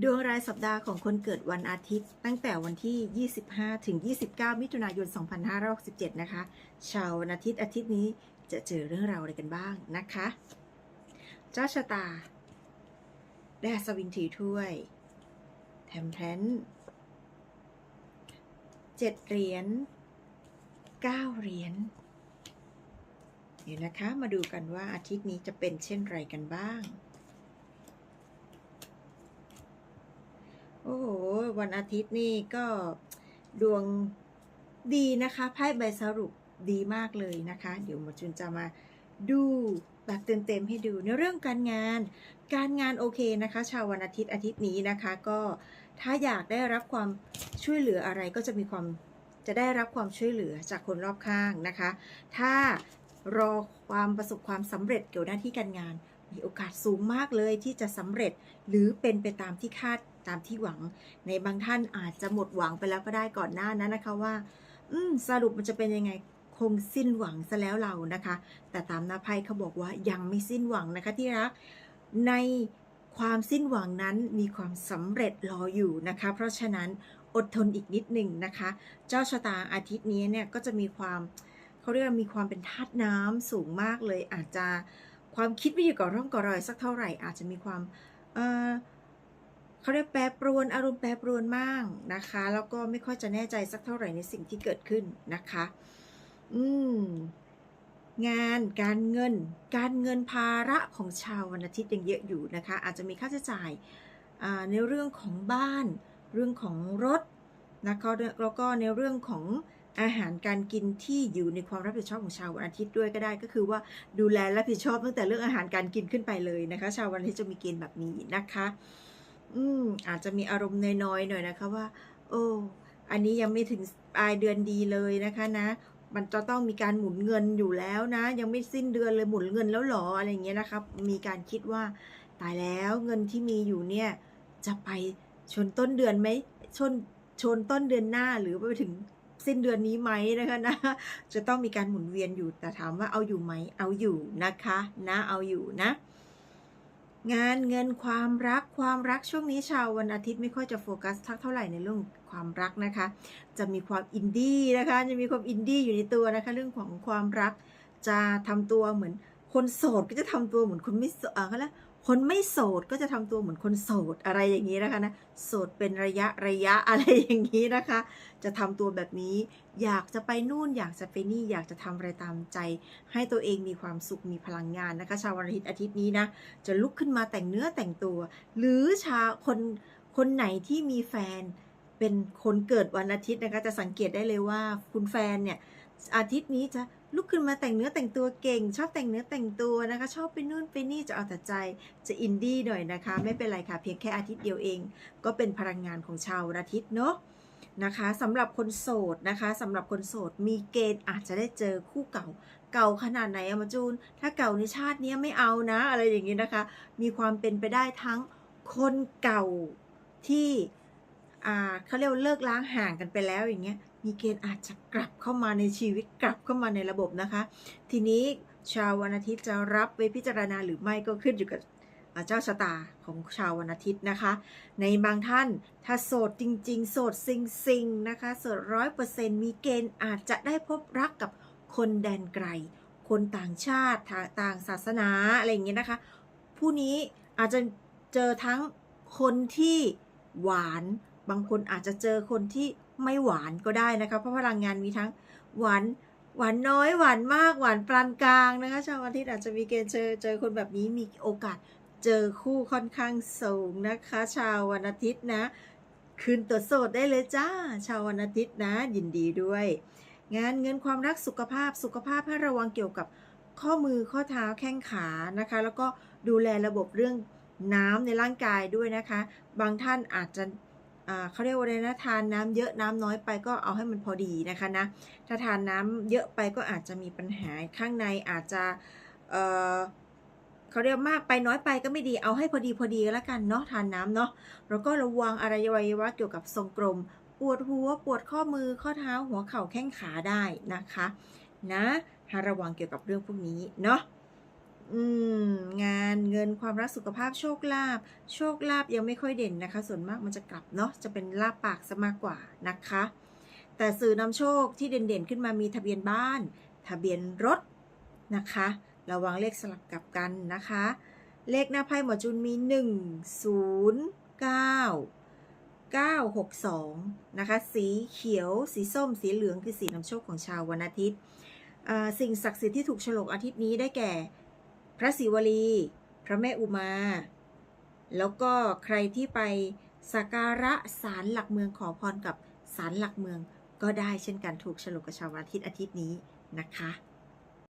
ดวงรายสัปดาห์ของคนเกิดวันอาทิตย์ ตั้งแต่วันที่ 25 ถึง 29 มิถุนายน 2567 นะคะ ชาววันอาทิตย์อาทิตย์นี้จะเจอเรื่องราวอะไรกันบ้างนะคะ เจ้าชะตาได้อัศวินถือถ้วยแถมแทนเจ็ดเหรียญเก้าเหรียญเดี๋ยวนะคะ มาดูกันว่าอาทิตย์นี้จะเป็นเช่นไรกันบ้าง โอ้โห วันอาทิตย์นี่ก็ดวงดีนะคะไพ่ใบสรุปดีมากเลยนะคะ เดี๋ยวหมอจุนจะมาดูแบบเต็มๆให้ดูในเรื่องการงาน การงานโอเคนะคะ ชาววันอาทิตย์อาทิตย์นี้นะคะ ก็ถ้าอยากได้รับความช่วยเหลืออะไรก็จะมีความจะได้รับความช่วยเหลือจากคนรอบข้างนะคะ ถ้ารอความประสบความสำเร็จเกี่ยวกับหน้าที่การงาน มีโอกาสสูงมากเลยที่จะสำเร็จหรือเป็นไปตามที่คาด ตามที่หวัง ในบางท่านอาจจะหมดหวังไปแล้วก็ได้ก่อนหน้านั้นนะคะว่า อืมสรุปมันจะเป็นยังไงคงสิ้นหวังซะแล้วเรานะคะ แต่ตามนาไพ่เขาบอกว่ายังไม่สิ้นหวังนะคะที่รักในความสิ้นหวังนั้นมีความสำเร็จรออยู่นะคะ เพราะฉะนั้นอดทนอีกนิดหนึ่งนะคะ เจ้าชะตาอาทิตย์นี้เนี่ยก็จะมีความเขาเรียกว่ามีความเป็นธาตุน้ำสูงมากเลย อาจจะความคิดไม่อยู่กับร่องกับรอยสักเท่าไหร่ อาจจะมีความเออ เขาเรียกแปรปรวนอารมณ์แปรปรวนมากนะคะ แล้วก็ไม่ค่อยจะแน่ใจสักเท่าไหร่ในสิ่งที่เกิดขึ้นนะคะ อืมงานการเงิน การเงินภาระของชาววันอาทิตย์ยังเยอะอยู่นะคะ อาจจะมีค่าใช้จ่ายในเรื่องของบ้าน เรื่องของรถนะคะแล้วก็ในเรื่องของอาหารการกินที่อยู่ในความรับผิดชอบของชาววันอาทิตย์ด้วยก็ได้ก็คือว่าดูแลรับผิดชอบตั้งแต่เรื่องอาหารการกินขึ้นไปเลยนะคะ ชาววันอาทิตย์จะมีเกณฑ์แบบนี้นะคะ อืม อาจจะมีอารมณ์น้อยๆหน่อยนะคะว่า โอ้อันนี้ยังไม่ถึงปลายเดือนดีเลยนะคะนะ มันจะต้องมีการหมุนเงินอยู่แล้วนะ ยังไม่สิ้นเดือนเลยหมุนเงินแล้วหรออะไรเงี้ยนะครับ มีการคิดว่าตายแล้วเงินที่มีอยู่เนี่ย จะไปชนต้นเดือนไหมชนชนต้นเดือนหน้าหรือไปถึงสิ้นเดือนนี้ไหมนะคะนะ จะต้องมีการหมุนเวียนอยู่แต่ถามว่าเอาอยู่ไหมเอาอยู่นะคะ นะเอาอยู่นะ งานเงินความรักความรักช่วงนี้ชาววันอาทิตย์ไม่ค่อยจะโฟกัสทักเท่าไหร่ในเรื่องความรักนะคะ จะมีความอินดี้นะคะจะมีความอินดี้อยู่ในตัวนะคะ เรื่องของความรักจะทำตัวเหมือนคนโสดก็จะทำตัวเหมือนคนไม่โสดเขาเรียก คนไม่โสดก็จะทำตัวเหมือนคนโสดอะไรอย่างนี้นะคะนะโสดเป็นระยะระยะอะไรอย่างนี้นะคะ จะทำตัวแบบนี้ อยากจะไปนู่นอยากจะไปนี่อยากจะทำอะไรตามใจ ให้ตัวเองมีความสุขมีพลังงานนะคะ ชาววันอาทิตย์อาทิตย์นี้นะจะลุกขึ้นมาแต่งเนื้อแต่งตัว หรือชาคนคนไหนที่มีแฟนเป็นคนเกิดวันอาทิตย์นะคะ จะสังเกตได้เลยว่าคุณแฟนเนี่ยอาทิตย์นี้จะ ลุกขึ้นมาแต่งเนื้อแต่งตัวเก่ง ชอบแต่งเนื้อแต่งตัวนะคะ ชอบไปนู่นไปนี่จะเอาแต่ใจจะอินดี้หน่อยนะคะ ไม่เป็นไรค่ะเพียงแค่อาทิตย์เดียวเอง ก็เป็นพลังงานของชาวอาทิตย์เนาะนะคะสำหรับคนโสดนะคะสำหรับคนโสดมีเกณฑ์อาจจะได้เจอคู่เก่า เก่าขนาดไหนอะมาจูน ถ้าเก่าในชาตินี้ไม่เอานะ อะไรอย่างนี้นะคะ มีความเป็นไปได้ทั้งคนเก่าที่อ่าเขาเรียกเลิกล้างห่างกันไปแล้วอย่างเงี้ย มีเกณฑ์อาจจะกลับเข้ามาในชีวิตกลับเข้ามาในระบบนะคะ ทีนี้ชาววันอาทิตย์จะรับไว้พิจารณาหรือไม่ก็ขึ้นอยู่กับเจ้าชะตาของชาววันอาทิตย์นะคะ ในบางท่านถ้าโสดจริง ๆ โสดซิงซิงๆนะคะโสดร้อยเปอร์เซ็นต์มีเกณฑ์อาจจะได้พบรักกับคนแดนไกล คนต่างชาติต่างศาสนาอะไรอย่างเงี้ยนะคะ ผู้นี้อาจจะเจอทั้งคนที่หวาน บางคนอาจจะเจอคนที่ ไม่หวานก็ได้นะคะ เพราะพลังงานมีทั้งหวานหวานน้อยหวานมากหวานปานกลางนะคะชาววันอาทิตย์อาจจะมีเกณฑ์เจอเจอคนแบบนี้มีโอกาสเจอคู่ค่อนข้างสูงนะคะ ชาววันอาทิตย์นะ คืนตัวโสดได้เลยจ้า ชาววันอาทิตย์นะ ยินดีด้วย งานเงินความรักสุขภาพสุขภาพให้ระวังเกี่ยวกับข้อมือข้อเท้าแข้งขานะคะ แล้วก็ดูแลระบบเรื่องน้ำในร่างกายด้วยนะคะ บางท่านอาจจะ เขาเรียกว่าอะไรนะทานน้ำเยอะน้ำน้อยไปก็เอาให้มันพอดีนะคะนะถ้าทานน้ำเยอะไปก็อาจจะมีปัญหาข้างในอาจจะเเขาเรียกมากไปน้อยไปก็ไม่ดีเอาให้พอดีพอดีก็แล้วกันเนาะทานน้ำเนาะแล้วก็ระวังอะไรวัยวะเกี่ยวกับทรงกลม ปวดหัวปวดข้อมือข้อเท้าหัวเข่าแข้งขาได้นะคะนะห้ระวังเกี่ยวกับเรื่องพวกนี้เนาะอืมงาน งินความรักสุขภาพโชคลาภโชคลาภยังไม่ค่อยเด่นนะคะ ส่วนมากมันจะกลับเนาะจะเป็นลาบปากซะมากกว่านะคะ แต่สื่อนำโชคที่เด่นๆขึ้นมามีทะเบียนบ้าน ทะเบียนรถนะคะ ระวังเลขสลับกับกันนะคะ เลขหน้าไพ่หมอจุนมี 1 0 9 962 นะคะ สีเขียว สีส้ม สีเหลืองคือสีนำโชคของชาววันอาทิตย์ สิ่งศักดิ์สิทธิ์ที่ถูกฉลกอาทิตย์นี้ได้แก่ พระศิวลี พระแม่อุมา แล้วก็ใครที่ไปสักการะศาลหลักเมืองขอพรกับศาลหลักเมืองก็ได้เช่นกันถูกฉลกกับชาวอาทิตย์อาทิตย์นี้นะคะ